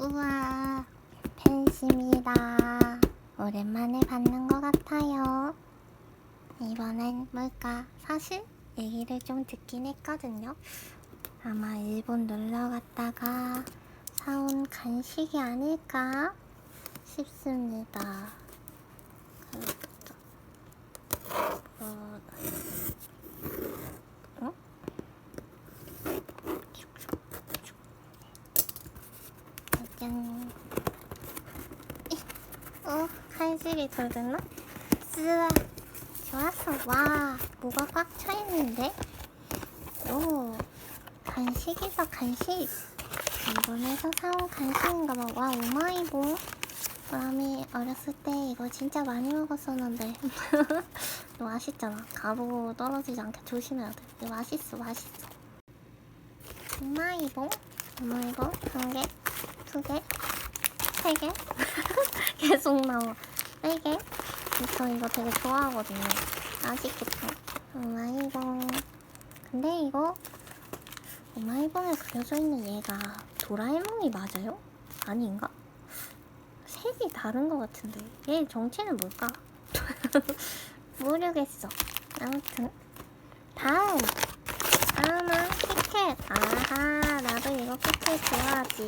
우와, 팬심이다. 오랜만에 받는 것 같아요. 이번엔 뭘까? 사실 얘기를 좀 듣긴 했거든요. 아마 일본 놀러 갔다가 사온 간식이 아닐까 싶습니다. 그, 어, 어? 짠. 어, 덜 됐나? 쓰아. 좋았어. 와, 뭐가 꽉 차있는데? 오, 간식이다, 간식. 일본에서 사온 간식인가 봐. 와, 오마이보. 마음이 어렸을 때 이거 진짜 많이 먹었었는데. 이거 맛있잖아. 가루 떨어지지 않게 조심해야 돼. 이거 맛있어, 맛있어. 오마이보? 오마이보? 한 개? 두 개? 세 개? 계속 나와. 네 개? 저 이거 되게 좋아하거든요. 맛있겠다. 오마이봉. 근데 이거 오마이봉에 그려져 있는 얘가 도라에몽이 맞아요? 아닌가? 색이 다른 것 같은데 얘 정체는 뭘까? 모르겠어. 아무튼 다음 다음은 키캣. 아하 나도 이거 키캣 좋아하지.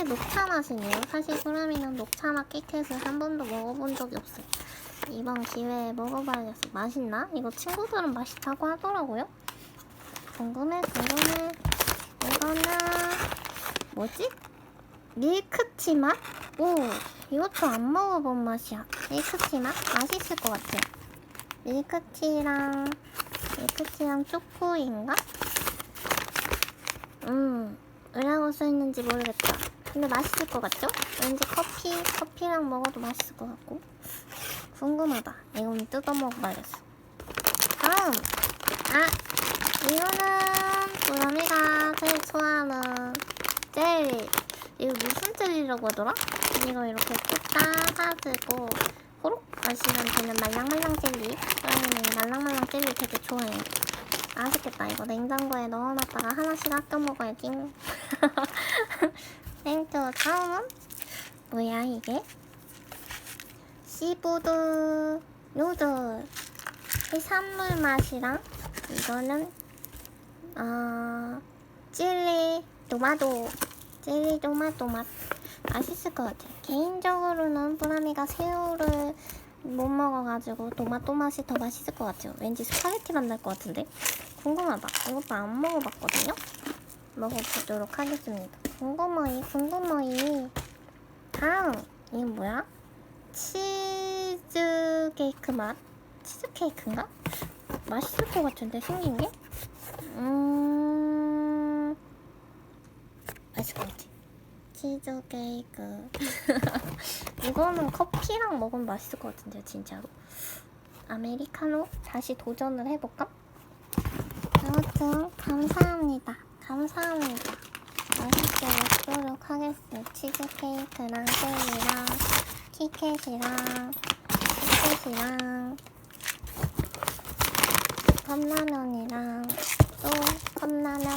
키캣 녹차 맛이네요. 사실 소라미는 녹차 맛 키캣을 한 번도 먹어본 적이 없어요. 이번 기회에 먹어봐야겠어. 맛있나? 이거 친구들은 맛있다고 하더라고요. 궁금해, 궁금해. 이거는 뭐지? 밀크티 맛? 오, 이것도 안 먹어본 맛이야. 밀크티 맛? 맛있을 것 같아요. 밀크티랑 밀크티랑 초코인가? 음, 써있는지 모르겠다. 근데 맛있을 것 같죠? 왠지 커피, 커피랑 먹어도 맛있을 것 같고. 궁금하다. 이건 뜯어 먹어봐야겠어. 다음! 아! 이거는 보람이가 제일 좋아하는 젤리. 이거 무슨 젤리라고 하더라? 이거 이렇게 쭉 따가지고 호록 마시면 되는 말랑말랑 젤리. 보람이는 이 말랑말랑 젤리 되게 좋아해요. 맛있겠다. 이거 냉장고에 넣어놨다가 하나씩 아껴 먹어야지. 땡큐. 다음은 뭐야 이게? 시푸드 누들 해산물 맛이랑 이거는 어 찔리 토마토 찔리 토마토 맛 맛있을 것 같아요. 개인적으로는 뿌라미가 새우를 못 먹어가지고 토마토 맛이 더 맛있을 것 같아요. 왠지 스파게티 맛 날 것 같은데 궁금하다. 이것도 안 먹어봤거든요. 먹어보도록 하겠습니다. 궁금해이 궁금해이 다음 이게 뭐야? 치즈 케이크 맛? 치즈 케이크인가? 맛있을 것 같은데 생긴 게? 음 맛있을 것 같아. 치즈 케이크. 이거는 커피랑 먹으면 맛있을 것 같은데 진짜로. 아메리카노 다시 도전을 해볼까? 아무튼 감사합니다. 감사합니다. 맛있게 먹도록 하겠습니다. 치즈 케이크랑 젤리랑 키캣이랑 키캣이랑 컵라면이랑 또 컵라면? 어,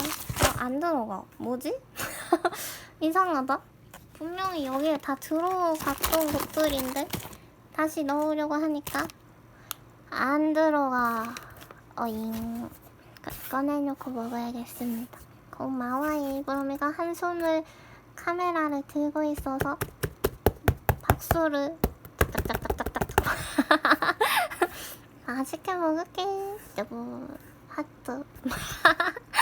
안 들어가. 뭐지? 이상하다. 분명히 여기에 다 들어갔던 것들인데 다시 넣으려고 하니까 안 들어가. 어잉. 그- 꺼내놓고 먹어야겠습니다 고마워요 이브로미가 한 손을 카메라를 들고 있어서 박수를 맛있게 먹을게. 여보 하트